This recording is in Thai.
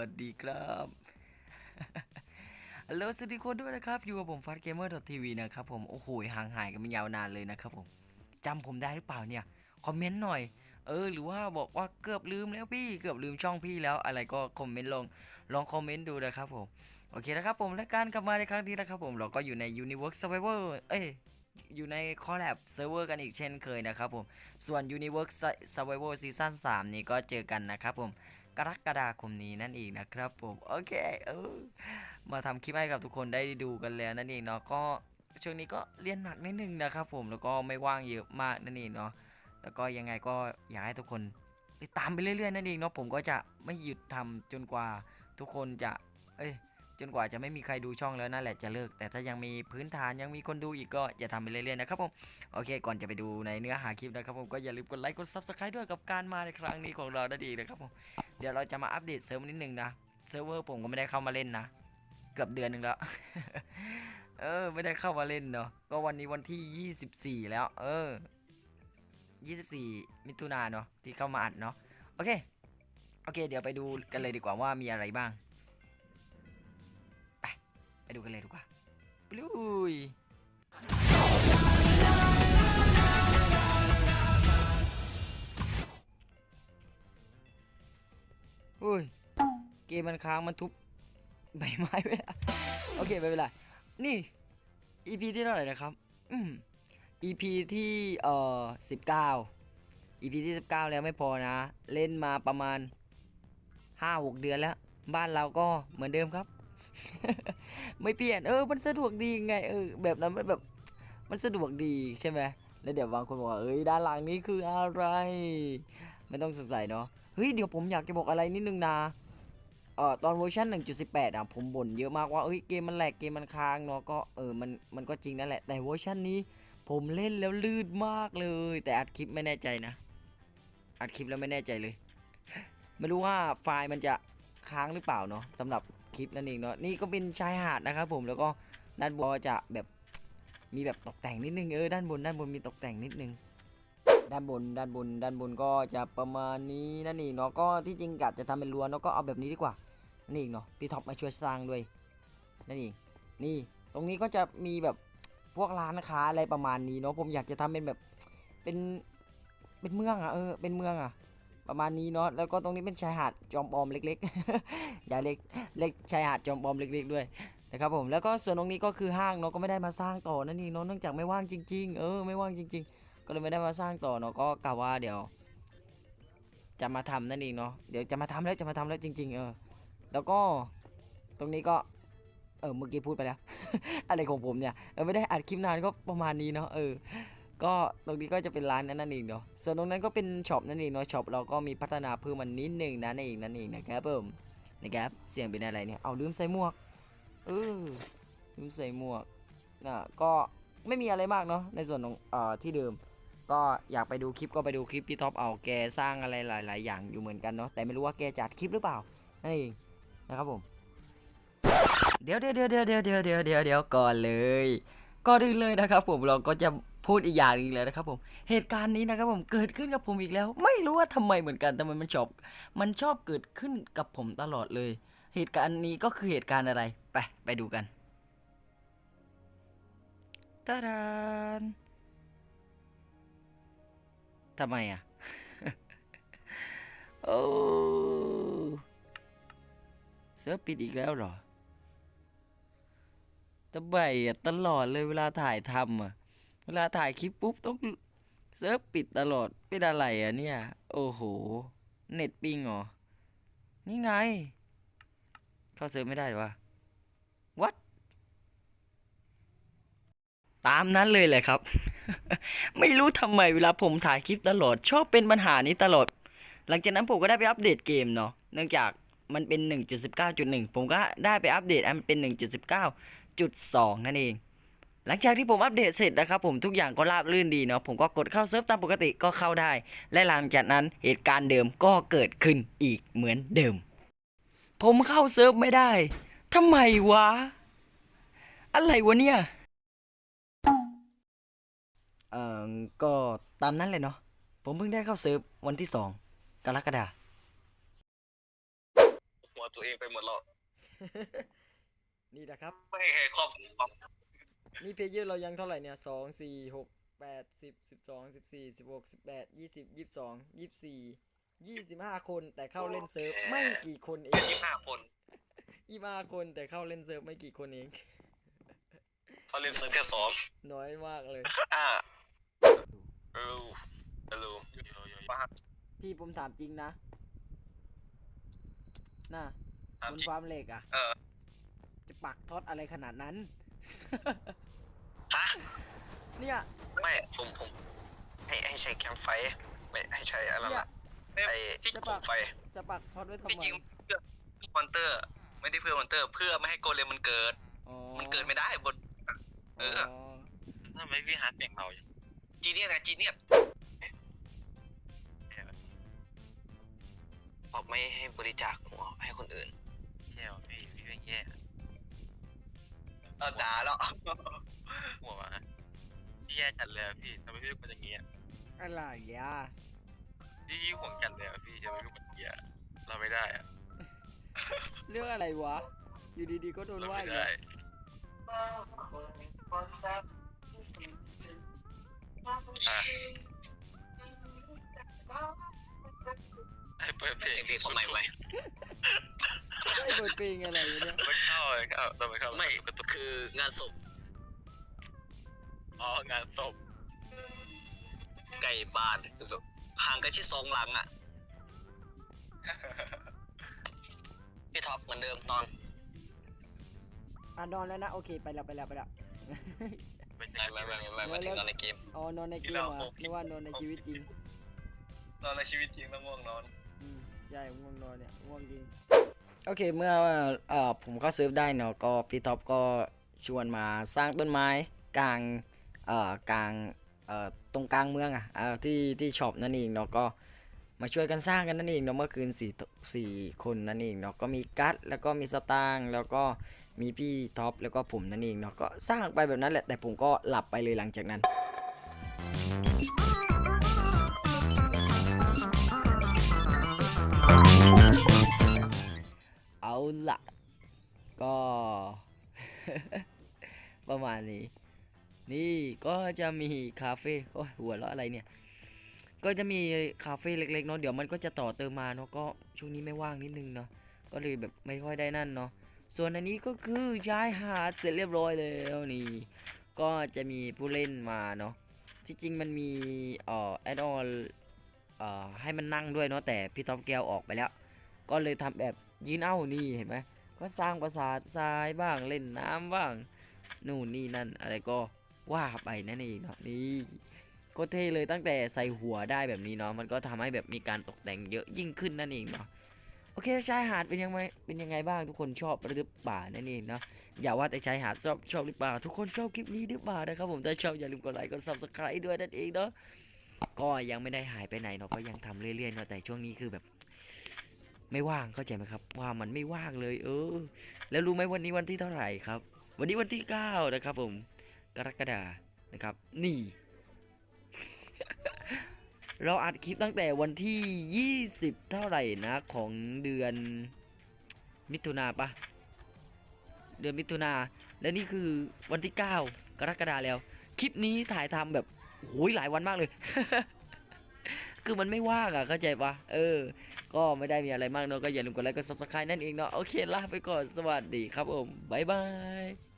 วัสดีครับฮัลโหลสวัสดีคนด้วยนะครับ อยู่กับผมฟัดเกมเมอร์ทีวีนะครับผม โอ้โห ห่างหายกันมายาวนานเลยนะครับผมจำผมได้หรือเปล่าเนี่ย คอมเมนต์หน่อย เออ หรือว่าบอกว่าเกือบลืมแล้วพี่ เกือบลืมช่องพี่แล้ว อะไรก็คอมเมนต์ลง ลองคอมเมนต์ดูนะครับผม โอเคนะครับผม และการกลับมาในครั้งนี้นะครับผม เราก็อยู่ใน Universe Survivor เอ้ยอยู่ใน Collab Server กันอีกเช่นเคยนะครับผม ส่วน Universe Survivor Season 3 นี้ก็เจอกันนะครับผม กรกฎาคมนี้นั่นเองนะครับผมโอเคเออมาทำคลิปให้กับทุกคนได้ดูกันแล้วนั่นเองเนาะก็ช่วงนี้ก็เรียนหนักนิดนึงนะครับผมแล้วก็ไม่ว่างเยอะมากนั่นเองเนาะแล้วก็ยังไงก็อยากให้ทุกคนติดตามไปเรื่อยๆนั่นเองเนาะผมก็จะไม่หยุดทำจนกว่าทุกคนจะเอ้ย จนกว่าจะไม่มีใครดูช่องแล้วนั่นแหละจะเลิก แต่ถ้ายังมีพื้นฐานยังมีคนดูอีกก็จะทำไปเรื่อยๆนะครับผมโอเค ก่อนจะไปดูในเนื้อหาคลิปนะครับผมก็อย่าลืมกดไลค์กด subscribe ด้วยกับการมาในครั้งนี้ของเราได้ดีนะครับผมเดี๋ยวเราจะมาอัปเดตเซิร์ฟนิดนึงนะเซิร์ฟเวอร์ผมก็ไม่ได้เข้ามาเล่นนะ เกือบเดือนหนึ่งแล้วเออ ไม่ได้เข้ามาเล่นเนาะก็วันนี้วันที่ 24 แล้ว เออ 24 มิถุนาเนาะที่เข้ามาอัดเนาะโอเคโอเค เดี๋ยวไปดูกันเลยดีกว่าว่ามีอะไรบ้าง ดูกันเลยดีกว่าปลุยอุ้ย เกมมันค้างมันทุบใบไม้ไม่ได้โอเคไม่เป็นไรนี่ EP ที่เท่าไหร่นะครับอืม EP ที่เอ่อสิบเก้า EP ที่สิบเก้าแล้วไม่พอนะ เล่นมาประมาณห้าหกเดือนแล้ว บ้านเราก็เหมือนเดิมครับ ไม่เปลี่ยน เออ มันสะดวกดีไง เออ แบบนั้นมันแบบ มันสะดวกดีใช่ไหมแล้วเดี๋ยวบางคนบอกว่าเอ้ย ด้านหลังนี้คืออะไร ไม่ต้องสงสัยเนาะ เฮ้ย เดี๋ยวผมอยากจะบอกอะไรนิดนึงนะ เอ่อ ตอนเวอร์ชัน1.18 อะ ผมบ่นเยอะมากว่าเอ้ย เกมมันแหลก เกมมันค้างเนาะ ก็ เออ มัน มันก็จริงนั่นแหละ แต่เวอร์ชันนี้ ผมเล่นแล้วลื่นมากเลย แต่อัดคลิปไม่แน่ใจนะ อัดคลิปแล้วไม่แน่ใจเลย ไม่รู้ว่าไฟล์มันจะ ค้างหรือเปล่าเนาะสำหรับคลิปนั่นเองเนาะนี่ก็เป็นชายหาดนะครับผมแล้วก็ด้านบนจะแบบมีแบบตกแต่งนิดนึงเออด้านบนด้านบนมีตกแต่งนิดนึงด้านบนด้านบนด้านบนก็จะประมาณนี้นั่นเองเนาะก็ที่จริงกะจะทำเป็นรั้วเนาะก็เอาแบบนี้ดีกว่านั่นเองเนาะพี่ท็อปมาช่วยสร้างด้วยนั่นเองนี่ตรงนี้ก็จะมีแบบพวกร้านค้าอะไรประมาณนี้เนาะผมอยากจะทำเป็นแบบเป็นเป็นเมืองอะเออเป็นเมืองอะ ประมาณนี้เนาะแล้วก็ตรงนี้เป็นชายหาดจอมปลอมเล็กๆ อย่าเล็กเล็กชายหาดจอมปลอมเล็ก ๆ ด้วยนะครับผมแล้วก็ส่วนตรงนี้ก็คือห้างเนาะก็ไม่ได้มาสร้างต่อนั่นนี่เนาะเนื่องจากไม่ว่างจริง ๆ เออไม่ว่างจริง ๆ ก็เลยไม่ได้มาสร้างต่อเนาะก็กะว่าเดี๋ยว จะมาทำนั่นเองเนาะเดี๋ยวจะมาทำแล้วจะมาทำแล้วจริง ๆ เออ แล้วก็ตรงนี้ก็ เออเมื่อกี้พูดไปแล้ว อะไรของผมเนี่ยเออไม่ได้อัดคลิปนานก็ประมาณนี้เนาะเออ ก็ตรงนี้ก็จะเป็นร้านนั้นนั่นเองเนาะส่วนตรงนั้นก็เป็นช็อปนั่นเองเนาะช็อปเราก็มีพัฒนาเพิ่มมันนิดนึงนะนั่นเองนั่นเองนะครับผมนะครับเสียงเป็นอะไรเนี่ยเอาลืมใส่หมวกเออลืมใส่หมวกนะก็ไม่มีอะไรมากเนาะในส่วนของเอ่อที่เดิม ก็อยากไปดูคลิปก็ไปดูคลิปพี่ท็อปเอาแกสร้างอะไรหลาย ๆ อย่างอยู่เหมือนกันเนาะแต่ไม่รู้ว่าแกจัดคลิปหรือเปล่านั่นเองนะครับผมเดี๋ยวเดี๋ยวเดี๋ยวเดี๋ยวเดี๋ยวเดี๋ยวเดี๋ยวก่อนเลยก็ดึงเลยนะครับผมเราก็จะ พูดอีกอย่างหนึงเลยนะครับผมเหตุการณ์นี้นะครับผมเกิดขึ้นกับผมอีกแล้ว ไม่รู้ว่าทำไมเหมือนกันแต่มันมันชอบมันชอบเกิดขึ้นกับผมตลอดเลย เหตุการณ์นี้ก็คือเหตุการณ์อะไรไปไปดูกันตาดานทำไมอะโอ้เซิร์ฟปิดอีกแล้วเหรอทำไมอะตลอดเลยเวลาถ่ายทำอะ วลาถ่ายคลิปปุ๊บต้องเซิร์ฟปิดตลอดเป็นอะไรอะเนี่ย โอ้โห เน็ตปิงเหรอ นี่ไง เข้าเซิร์ฟไม่ได้วะ what ตามนั้นเลยแหละครับ ไม่รู้ทำไมเวลาผมถ่ายคลิปตลอด ชอบเป็นปัญหานี้ตลอด หลังจากนั้นผมก็ได้ไปอัปเดตเกมเนาะเนื่องจากมันเป็น 1.19.1 ผมก็ได้ไปอัปเดตอันเป็น 1.19.2 นั่นเอง หลังจากที่ผมอัปเดตเสร็จนะครับผมทุกอย่างก็ราบรื่นดีเนาะผมก็กดเข้าเซิร์ฟตามปกติก็เข้าได้ และหลังจากนั้นเหตุการณ์เดิมก็เกิดขึ้นอีกเหมือนเดิม ผมเข้าเซิร์ฟไม่ได้ทำไมวะ อะไรวะเนี่ย เอ่อ ก็ตามนั้นเลยเนาะ ผมเพิ่งได้เข้าเซิร์ฟวันที่สองกรกฎาหัวตัวเองไปหมดแล้ว นี่นะครับ ไม่ให้ใครครอบครอง นี่เพลเยอร์เรายังเท่าไหร่เนี่ยสองสี่หกแปดสิบสิบสองสิบสี่สิบหกสิบแปดยี่สิบยี่สิบสองยี่สิบสี่ยี่สิบห้าคนแต่เข้าเล่นเซิร์ฟไม่กี่คนเอเป็นงยี่ห้าคนยี่สิบห้าคนแต่เข้าเล่นเซิร์ฟไม่กี่คนเอง เขาเล่นเซิร์ฟแค่สองน้อยมากเลยอ่าเออฮัลโหลว่าพี่ผมถามจริงนะ น่ะตามบนจริงฟาร์มเหล็กอะเออ จะปักท็อตอะไรขนาดนั้น ฮะเนี่ยไม่ผมผมให้ให้ใช้แคมป์ไฟไม่ให้ใช้อะไรเนี่ย ล่ะไอ้ที่คุมไฟจะปักท็อตไว้ทำที่ไมจริงเพื่อมอนเตอร์ ไม่ได้เพื่อมอนเตอร์ เพื่อไม่ให้โกเลมมันเกิด อ๋อมันเกิดไม่ได้บน เออ ทำไมพี่ฮาร์ดเสียงเราอย่างจีเนียสไงจีเนียสบอกไม่ให้บริจาคหัวให้คนอื่นแย่ว่ะพี่พี่เป็นแย่ เออด่าแล้วหัววะพี่แย่จัดเลยอะพี่ทำไมพี่เป็นคนอย่างเงี้ยอะไรอะพี่ยิ่งห่วงจัดเลยอะพี่ทำไมพี่เป็นคนอย่างเงี้ยเราไม่ได้อะเรื่องอะไรวะ อยู่ดีๆก็โดนเราว่าไม่อีกได้ แล้วอะให้เปิดเพลงเสียงเพลงเขาใหม่ไว้ ไม่เปิดเพลงอะไรวะเนี่ยไม่เข้าเลยเข้าเราไม่เข้าไม่กระตุกคืองานศพอ๋องานศพไก่บ้านห่างกันที่สองหลังอะพี่ท็อปเหมือนเดิมนอนอะนอนแล้วนะโอเคไปแล้วไปแล้วไปแล้วเป็นไม่ไม่ไม่ไม่ไม่ถึงนอนในเกมอ๋อนอนในเกมเราอะโอเคนึกว่านอนในชีวิตจริงนอนในชีวิตจริงแล้วง่วงนอนอืมใช่ง่วงนอนเนี่ยง่วงจริง โอเคเมื่อเอ่อผมเข้าเซิร์ฟได้เนาะก็พี่ท็อปก็ชวนมาสร้างต้นไม้กลางเอ่อกลางเอ่อตรงกลางเมืองอะเอ่อที่ที่ช็อปนั่นเองเนาะก็มาช่วยกันสร้างกันนั่นเองเนาะเมื่อคืนสี่สี่คนนั่นเองเนาะก็มีกัตแล้วก็มีสตางค์แล้วก็มีพี่ท็อปแล้วก็ผมนั่นเองเนาะก็สร้างไปแบบนั้นแหละแต่ผมก็หลับไปเลยหลังจากนั้น ละก็ ประมาณนี้ นี่ก็จะมีคาเฟ่โอ้ยหัวเราะอะไรเนี่ย ก็จะมีคาเฟ่เล็กๆเนาะเดี๋ยวมันก็จะต่อเติมมาเนาะก็ช่วงนี้ไม่ว่างนิดนึงเนาะก็เลยแบบไม่ค่อยได้นั่นเนาะส่วนอันนี้ก็คือชายหาดเสร็จเรียบร้อยแล้วนี่ ก็จะมีผู้เล่นมาเนาะที่จริงมันมีเอ่อแอดออนเอ่อให้มันนั่งด้วยเนาะแต่พี่ท็อปแก้วออกไปแล้ว ก็เลยทำแบบยืนเอ้านี่เห็นไหมก็สร้างปราสาททรายบ้างเล่นน้ำบ้างนู่นนี่นั่นอะไรก็ว่าไปนั่นเองเนาะนี่ก็เท่เลยตั้งแต่ใส่หัวได้แบบนี้เนาะมันก็ทำให้แบบมีการตกแต่งเยอะยิ่งขึ้นนั่นเองเนาะโอเคชายหาดเป็นยังไงเป็นยังไงบ้างทุกคนชอบหรือเปล่านั่นเองเนาะอย่าว่าแต่ชายหาดชอบชอบหรือเปล่า ทุกคนชอบคลิปนี้หรือเปล่านะครับผมถ้าชอบอย่าลืมกดไลค์กด subscribe ด้วยนั่นเองเนาะก็ยังไม่ได้หายไปไหนเนาะก็ยังทำเรื่อยๆเนาะแต่ช่วงนี้คือแบบ ไม่ว่างเข้าใจไหมครับ ว่ามันไม่ว่างเลย เออ แล้วรู้ไหมวันนี้วันที่เท่าไหร่ครับ วันนี้วันที่เก้านะครับ ผม กรกฎานะครับ นี่ เราอัดคลิปตั้งแต่วันที่ 20 เท่าไหร่นะ ของเดือนมิถุนาปะเดือนมิถุนาและนี่คือวันที่ 9 กรกฎาแล้ว คลิปนี้ถ่ายทำแบบโอ้ยหลายวันมากเลย คือมันไม่ว่างอะเข้าใจปะเออ ก็ไม่ได้มีอะไรมากเนาะก็อย่าลืมกดไลค์กดซับสไครต์นั่นเองเนาะโอเคลาไปก่อนสวัสดีครับผมบ๊ายบาย